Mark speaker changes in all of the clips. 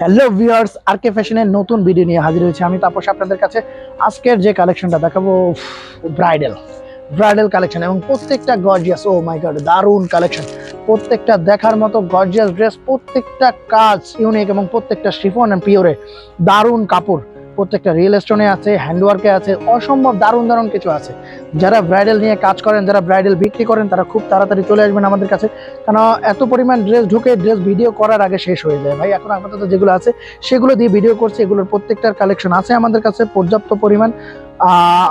Speaker 1: Hello viewers আর কে ফ্যাশনের নতুন video নিয়ে হাজির হয়েছে আমি, তাপস আপনাদের কাছে। আজকের যে কালেকশনটা দেখাবো ব্রাইডাল ব্রাইডাল কালেকশন এবং প্রত্যেকটা গর্জিয়াস ও মাই গড দারুণ কালেকশন প্রত্যেকটা দেখার মতো গর্জিয়াস ড্রেস প্রত্যেকটা কাজ ইউনিক এবং প্রত্যেকটা শিফন অ্যান্ড পিওরে দারুণ কাপড়। প্রত্যেকটা রিয়েল স্টোনে আছে হ্যান্ডওয়ার্কে আছে, অসম্ভব দারুণ দারুণ কিছু আছে। যারা ব্রাইডাল নিয়ে কাজ করেন, যারা ব্রাইডাল বিক্রি করেন, তারা খুব তাড়াতাড়ি চলে আসবেন আমাদের কাছে। কেন, এত পরিমাণ ড্রেস ঢুকে ড্রেস ভিডিও করার আগে শেষ হয়ে যায়। ভাই, এখন আপাতত যেগুলো আছে, সেগুলো দিয়ে ভিডিও করছে। এগুলোর প্রত্যেকটার কালেকশন আছে আমাদের কাছে, পর্যাপ্ত পরিমাণ।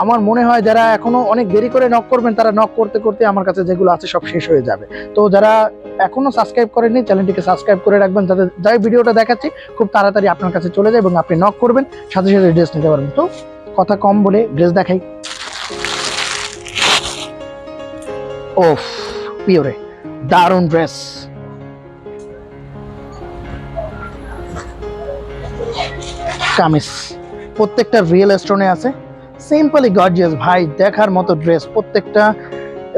Speaker 1: আমার মনে হয় যারা এখনও অনেক দেরি করে নক করবেন, তারা নক করতে করতে আমার কাছে যেগুলো আছে সব শেষ হয়ে যাবে। তো যারা এখনও সাবস্ক্রাইব করেননি চ্যানেলটিকে সাবস্ক্রাইব করে রাখবেন, যাতে যাই ভিডিওটা দেখাচ্ছি, খুব তাড়াতাড়ি আপনার কাছে চলে যায় এবং আপনি নক করবেন, সাথে সাথে ড্রেস নিতে পারবেন। তো কথা কম বলে ড্রেস দেখাই। ওফ, পিওরে, দারুণ ড্রেস কামিজ, প্রত্যেকটা রিয়েল স্টোনে আছে। সিম্পলি গর্জিয়াস ভাই, দেখার মতো ড্রেস প্রত্যেকটা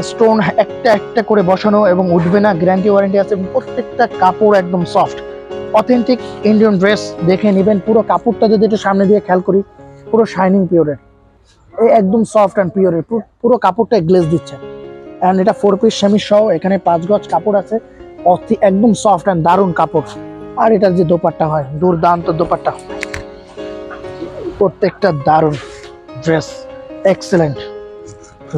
Speaker 1: স্টোন একটা একটা করে বসানো এবং উঠবে না গ্যারান্টি ওয়ারেন্টি আছে এবং প্রত্যেকটা কাপড় একদম সফট অথেন্টিক ইন্ডিয়ান ড্রেস দেখে নেবেন, পুরো কাপড়টা যদি একটু সামনে দিয়ে খেয়াল করি, পুরো শাইনিং পিওরের এই একদম সফট অ্যান্ড পিওরের পুরো কাপড়টা গ্লেজ দিচ্ছে। অ্যান্ড এটা ফোর পিস সেমি সহ, এখানে পাঁচ গজ কাপড় আছে, অতি একদম সফট অ্যান্ড দারুণ কাপড়। আর এটার যে দোপাট্টা হয়, দুর্দান্ত দোপাট্টা। প্রত্যেকটা দারুণ। Dress excellent.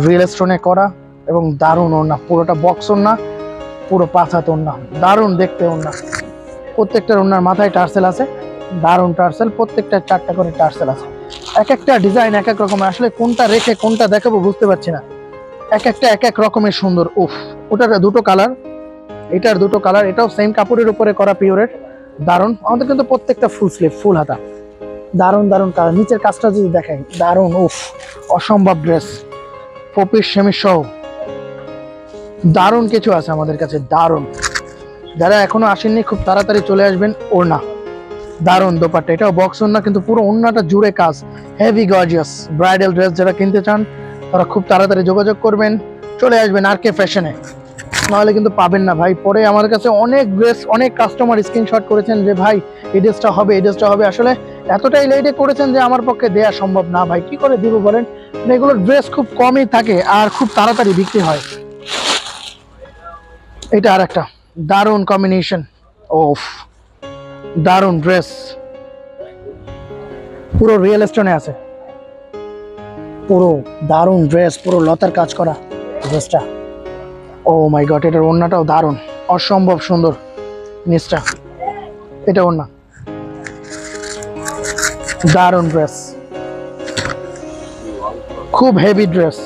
Speaker 1: রিয়েল স্টোনে করা এবং দারুণ ওড়না, পুরোটা বক্স ওড়না, পুরো পাঁচ হাত ওড়না, দারুণ দেখতে ওড়না। প্রত্যেকটার ওড়নার মাথায় টার্সেল আছে, দারুণ টার্সেল, প্রত্যেকটা চারটা করে টার্সেল আছে। এক একটা ডিজাইন এক এক রকমের, আসলে কোনটা রেখে কোনটা দেখাবো বুঝতে পারছি না। এক একটা এক এক রকমের সুন্দর, উফ, ওটার দুটো কালার, এটার দুটো কালার, এটাও সেম কাপড়ের উপরে করা পিওরের দারুণ। আমাদের কিন্তু প্রত্যেকটা ফুল স্লিভ ফুল হাতা। দারুণ দারুণ কালার নিচের কাজটা যদি দেখেন, দারুণ, উফ, অসম্ভব ড্রেস পপির সেমি সহ দারুণ কিছু আছে আমাদের কাছে, দারুণ। যারা এখনও আসেননি, খুব তাড়াতাড়ি চলে আসবেন ওড়না। দারুণ দোপাট্টা, এটাও বক্স ওড়না, কিন্তু পুরো ওড়নাটা জুড়ে কাজ। হেভি গর্জিয়াস ব্রাইডাল ড্রেস যারা কিনতে চান, তারা খুব তাড়াতাড়ি যোগাযোগ করবেন। চলে আসবেন আর কে ফ্যাশনে নাহলে কিন্তু পাবেন না ভাই। পরে আমার কাছে অনেক ড্রেস অনেক কাস্টমার স্ক্রিনশট করেছেন যে, ভাই, এই ড্রেসটা হবে, এই ড্রেসটা হবে। আসলে এতটাই লেটে করেছেন যে আমার পক্ষে দেয়া সম্ভব না ভাই। কি করে দিব বলেন? এগুলোর ড্রেস খুব কমই থাকে আর খুব তাড়াতাড়ি বিক্রি হয়। এটা আর একটা দারুণ কম্বিনেশন ওফ, দারুণ ড্রেস পুরো রিয়েল স্টোনে আছে। পুরো দারুণ ড্রেস পুরো লতার কাজ করা ড্রেসটা ও মাই গড এটার ওড়নাটাও দারুণ। অসম্ভব সুন্দর। নিচটা। এটা ওড়না। দারুণ ড্রেস খুব হেভি ড্রেস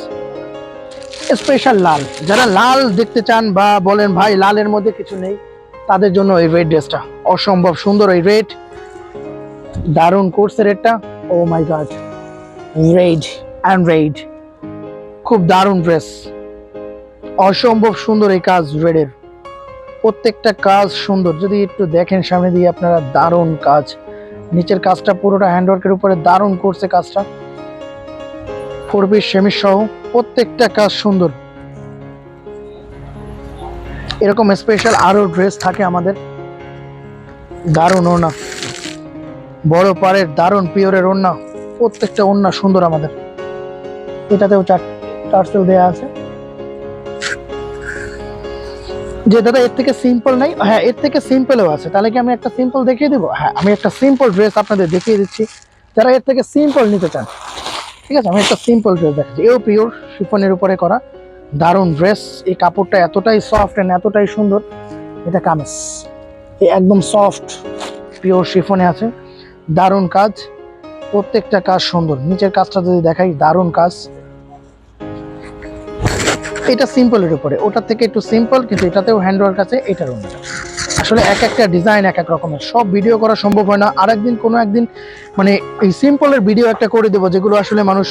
Speaker 1: স্পেশাল লাল। যারা লাল দেখতে চান বা বলেন ভাই লালের মধ্যে কিছু নেই তাদের জন্য এই রেড ড্রেসটা অসম্ভব সুন্দর। এই রেড দারুণ কোর্সের রেডটা ও my god red and red খুব দারুণ ড্রেস অসম্ভব সুন্দর এই কাজ রেডের প্রত্যেকটা কাজ সুন্দর। যদি একটু দেখেন সামনে দিয়ে আপনারা দারুণ কাজ। নিচের কাজটা পুরোটা হ্যান্ডওয়ার্কের উপরে দারুণ করছে কাজটা। ফোর পিস সেমি সহ প্রত্যেকটা কাজ সুন্দর। এরকম স্পেশাল আরও ড্রেস থাকে আমাদের। দারুণ ওড়না। বড় পাড়ের দারুণ পিওরের ওড়না। প্রত্যেকটা ওড়না সুন্দর আমাদের। এটাতেও চার টার্সেল দেওয়া আছে। যে দাদা, এর থেকে সিম্পল নাই। হ্যাঁ এর থেকে সিম্পলও আছে। তাহলে কি আমি একটা সিম্পল দেখিয়ে দেবো? হ্যাঁ আমি একটা সিম্পল ড্রেস আপনাদের দেখিয়ে দিচ্ছি। যারা এর থেকে সিম্পল নিতে চান, ঠিক আছে? আমি একটা সিম্পল ড্রেস দেখাচ্ছি। এও পিওর শিফনের উপরে করা। দারুণ ড্রেস এই কাপড়টা এতটাই সফট অ্যান্ড এতটাই সুন্দর। এটা কামিজ। এ একদম সফট পিওর শিফনে আছে। দারুণ কাজ। প্রত্যেকটা কাজ সুন্দর। নিচের কাজটা যদি দেখাই, দারুণ কাজ। এটা সিম্পলের উপরে। ওটার থেকে একটু সিম্পল কিন্তু এটাতেও হ্যান্ডওয়ার্ক আছে এটার অন্য আসলে এক একটা ডিজাইন এক এক রকমের। সব ভিডিও করা সম্ভব হয় না। আর একদিন কোনো একদিন মানে এই সিম্পলের ভিডিও একটা করে দেবো, যেগুলো আসলে মানুষ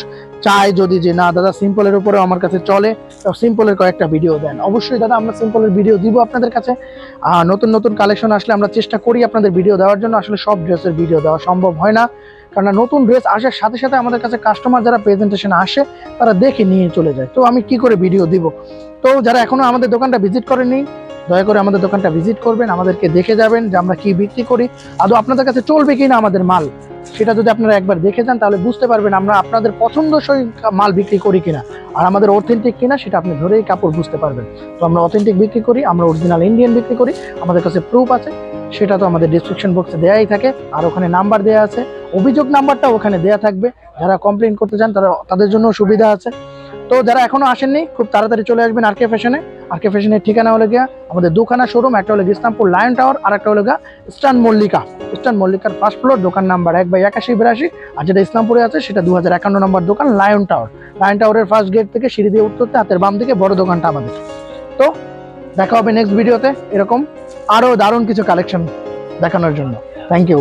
Speaker 1: চায় যদি যে, না, দাদা সিম্পলের উপরেও আমার কাছে চলে সিম্পলের কয়েকটা ভিডিও দেন। অবশ্যই দাদা, আমরা সিম্পলের ভিডিও দিব আপনাদের কাছে। আর নতুন নতুন কালেকশন আসলে আমরা চেষ্টা করি আপনাদের ভিডিও দেওয়ার জন্য। আসলে সব ড্রেসের ভিডিও দেওয়া সম্ভব হয় না। কারণ নতুন ড্রেস আসার সাথে সাথে আমাদের কাছে কাস্টমার যারা প্রেজেন্টেশন আসে, তারা দেখে নিয়ে চলে যায়। তো আমি কি করে ভিডিও দিব? তো যারা এখনও আমাদের দোকানটা ভিজিট করেনি দয়া করে আমাদের দোকানটা ভিজিট করবেন, আমাদেরকে দেখে যাবেন যে আমরা কি বিক্রি করি। আদৌ আপনাদের কাছে চলবে কিনা আমাদের মাল? সেটা যদি আপনারা একবার দেখে যান, তাহলে বুঝতে পারবেন আমরা আপনাদের পছন্দসই মাল বিক্রি করি কিনা। আর আমাদের অথেন্টিক কিনা, সেটা আপনি ধরেই কাপড় বুঝতে পারবেন। তো আমরা অথেন্টিক বিক্রি করি, আমরা অরিজিনাল ইন্ডিয়ান বিক্রি করি, আমাদের কাছে প্রুফ আছে। সেটা তো আমাদের ডিসক্রিপশন বক্সে দেওয়াই থাকে, আর ওখানে নাম্বার দেওয়া আছে। অভিযোগ নাম্বারটা ওখানে দেওয়া থাকবে। যারা কমপ্লেন করতে চান, তারা, তাদের জন্য সুবিধা আছে। তো যারা এখনও আসেননি, খুব তাড়াতাড়ি চলে আসবেন আর কে ফ্যাশনে আর কে ফ্যাশনের ঠিকানা হলো গিয়া আমাদের দুখানা শোরুম একটা হলো ইসলামপুর লায়ন টাওয়ার আর একটা হলো গিয়া ইস্টার্ন মল্লিকা ইস্টার্ন মল্লিকার ফার্স্ট ফ্লোর দোকান নাম্বার এক বাই একাশি, বিরাশি। আর যেটা ইসলামপুরে আছে, সেটা দু হাজার একান্ন নম্বর দোকান লায়ন টাওয়ার লায়ন টাওয়ারের ফার্স্ট গেট থেকে সিঁড়ি দিয়ে উঠতে হাতের বাম দিকে বড় দোকানটা আমাদের। তো, দেখা হবে নেক্সট ভিডিওতে এরকম আরও দারুণ কিছু কালেকশন দেখানোর জন্য। Thank you